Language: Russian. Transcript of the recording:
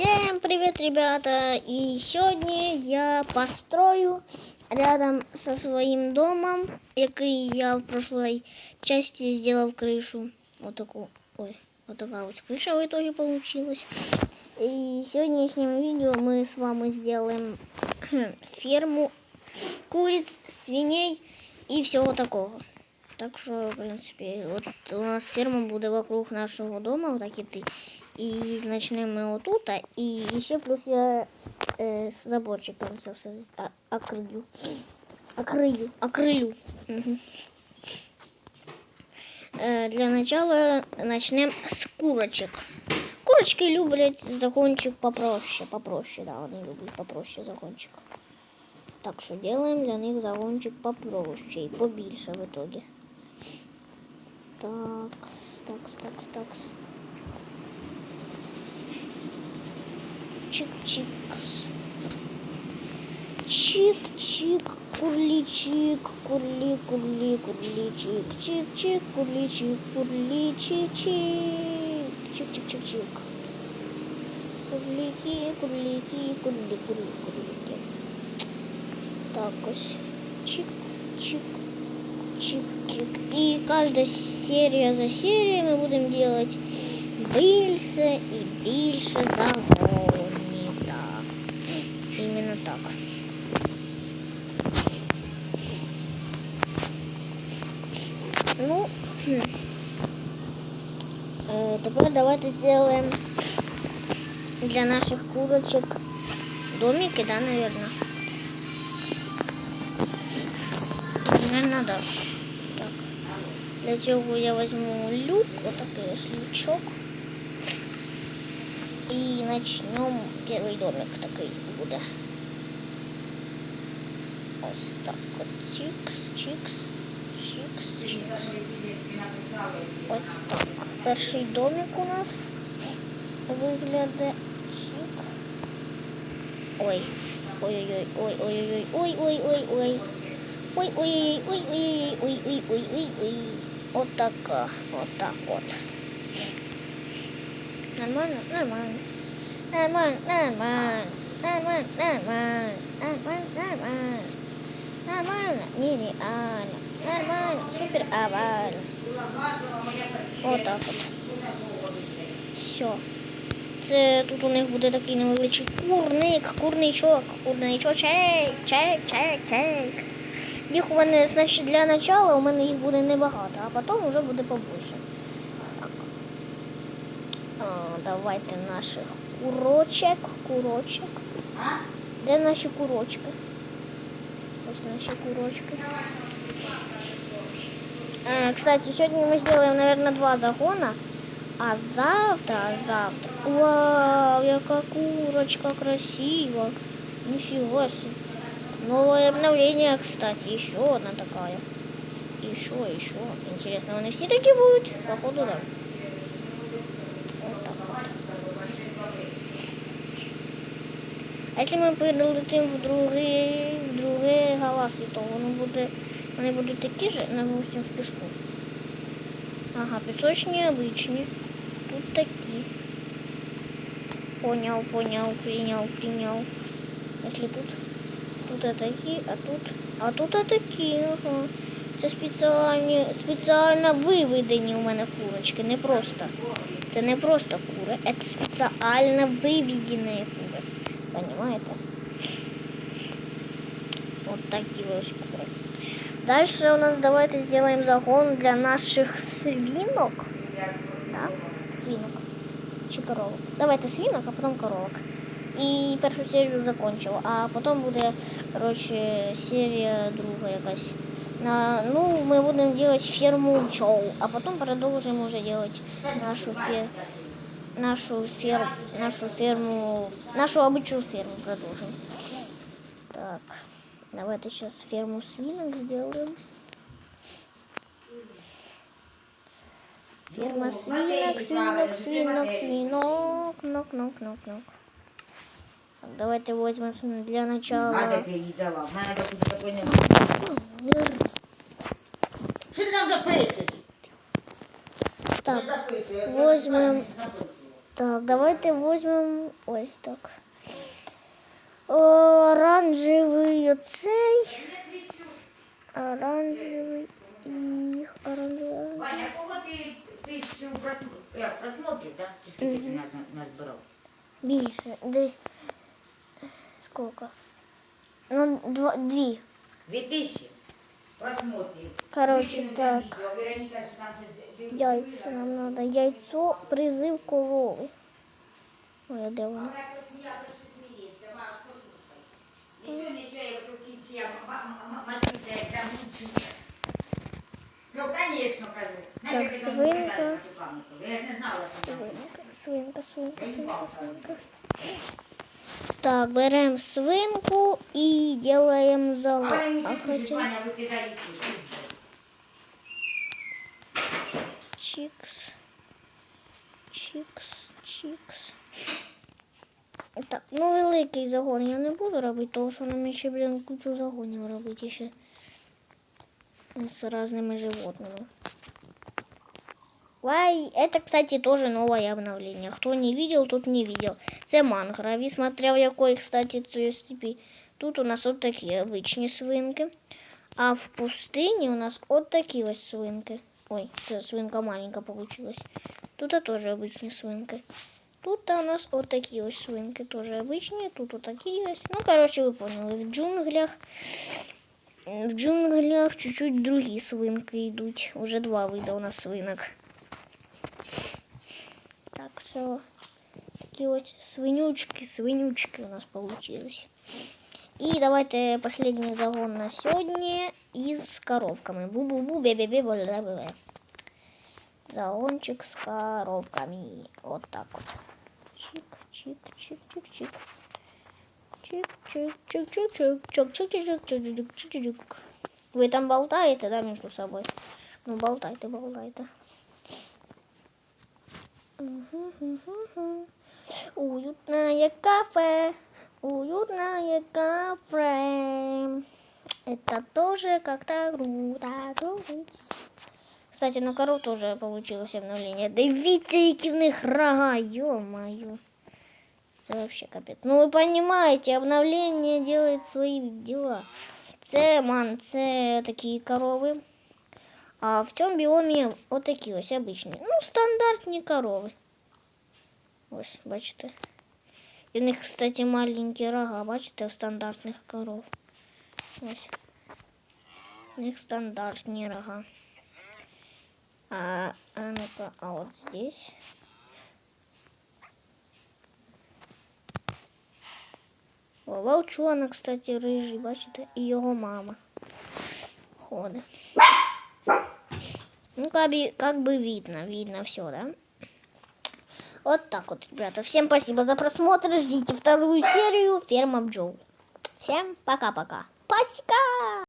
Всем привет, ребята! И сегодня я построю рядом со своим домом, який я в прошлой части сделал крышу. Вот такую, ой, вот такая вот крыша в итоге получилась. И в сегодняшнем видео мы с вами сделаем ферму куриц, свиней и всего такого. Так що, в принципі, от у нас ферма буде вокруг нашого дому, отак іти І почнемо ми отут, і ще плюс я е, з заборчиком це все з- а- окрию. Окрию, окрию. Угу. Е, для начала почнемо з курочок. Курочки люблять загончик попроще, попроще, да, вони люблять попроще загончик. Так що делаем для них загончик попроще і побільше в итоге. Такс, такс, такс, такс. Чик-чикс. Чик-чик, курличик, курли, курли, курличик, чик-чик, курличик, курличик, чик, чик-чик-чик-чик. Курлики, курлики, курли, курли, курлики. Так, ось. Чик, чик, чик, чик. И каждая серия за серией мы будем делать більше и більше загонів. Так. Ну. Э, тепер давайте сделаем для наших курочек домики, да, наверное. Наверное, да. Так. Для цього я возьму люк, вот такой лючок. И начнем первый домик такой буде. Ось так от. Чикс, чикс, чикс, чикс. Ось так. Перший домик у нас виглядає. Чик. Ой. Ой-ой-ой, ой-ой-ой, ой-ой-ой, ой. Ой-ой-ой-ой-ой-ой-ой-ой-ой. Вот так, вот так вот. Нормально, нормально. Нормально, нормально. Нормально, нормально. Нормально, нормально. Нереально. Нормально, супер авально. Вот так вот. Все. Це тут у них буде такий невеличкий курник, курничок, курничок, чек, чек, чек, чек. Їх у мене, значить, для начала у мене їх буде небагато, а потім вже буде побольше. Так. А, давайте наших курочок, курочок. Де наші курочки? Ось наші курочки. Э, Кстати, сегодня мы сделаем, наверное, два загона. А завтра, а завтра... Вау, яка курочка красива. Нифига себе. Новое обновление, кстати. Еще одна такая. Еще, еще. Интересно, они все такие будут? Походу, да. А если мы перелетим в другие, в другие галасы, то воно буде, вони будуть такі ж, допустим, в піску. Ага, пісочні обичні. Тут такі. Понял, понял, принял, принял. Если тут, тут такі, а тут, а тут такі, ага. Це спеціальні, спеціально виведені у мене курочки, не просто. Це не просто кури, це спеціально виведені кури. Понимаете? Вот такие вот куры. Дальше у нас давайте сделаем загон для наших свинок. Да? Свинок. Чи коровок. Давайте свинок, а потом коровок. І першу серію закончив, а потім буде, короче, серія друга якась. На, ну, мы будем делать ферму пчел, а потом продолжим уже делать нашу фер, нашу фер, нашу ферму, нашу обычную ферму продолжим. Так, давайте сейчас ферму свинок сделаем. Ферма свинок, свинок, свинок, свинок, нок, нок, нок, нок. Так, давайте возьмем для начала. А таке їй взяла. В мене допустим такої немає. Що ти там вже пишеш? Так, Не записуй, я возьмем. записую. Так, давайте возьмем. Ой, так. Оранжевий оцей. Оранжевий і оранжевий. оранжевий. Ваня, кого ти тисячу просмотрів, е, просмотрів, так? Чи скільки ти нас назбирав? Більше. Десь. Сколько? Ну, два, дві. Дві тисячі просмотрів. Коротше, Викинув так. відео, а Вероніка, що там щось дивиться. Яйця нам надо. Яйцо призив корови. Ой, а де воно? Нічого, нічого, я в кінці, я матюся, як там нічого. Ну, звісно, кажу. Так, свинка. Свинка, свинка, свинка, свинка, свинка. Так, беремо свинку і робимо залог. А хотя... чикс, чикс. Так, ну великий загон я не буду робити, тому що нам ще, блін, кучу загонів робити ще з різними животными. Вай, это, кстати, тоже новое обновление. Кто не видел, тот не видел. Це мангрові, смотря в якої, кстати, цієї степі. Тут у нас от такі обичні свинки. А в пустині у нас от такі ось свинки. Ой, це свинка маленька получилась. Тут теж обичні свинки. Тут у нас от такі ось свинки, теж обичні. Тут от такі ось. Ну, коротше, ви поняли, в джунглях. В джунглях чуть-чуть другі свинки йдуть. Уже два вида у нас свинок. Так, все. Такі ось свинючки, свинючки у нас получились. І давайте последний загон на сьогодні із коровками. Бу-бу-бу, бе-бе-бе, бе-бе-бе. Загончик з коровками. Вот так вот. Чик, чик, чик, чик, чик. Чик, чик, чик, чик, чик, чик, чик, чик, чик, чик, чик, чик, чик. Вы там болтаете, да, между собой? Ну, болтайте. Мгм-гм-гм-гм. Уютное кафе, уютное кафе. Это тоже как-то круто, крутить. Кстати, на коров тоже получилось обновление. Дивіться, які в них рога, ё-моё. Это вообще капец. Ну, вы понимаете, обновление делает свои дела. Це ман, це такі корови. А в цьому біомі отакі ось обичні. Ну, стандартні корови. Ось, бачите. І в них, кстати, маленькі рога, бачите, у стандартних коров. Ось. У них стандартні рога. А, а ну-ка, а вот здесь. О, волчонок, кстати, рыжий, бачите, і його мама ходить. Ну, как бы, как бы видно, видно все, да? Вот так вот, ребята. Всем спасибо за просмотр. Ждите вторую серию Ферма Бджол. Всем пока-пока. Пасика!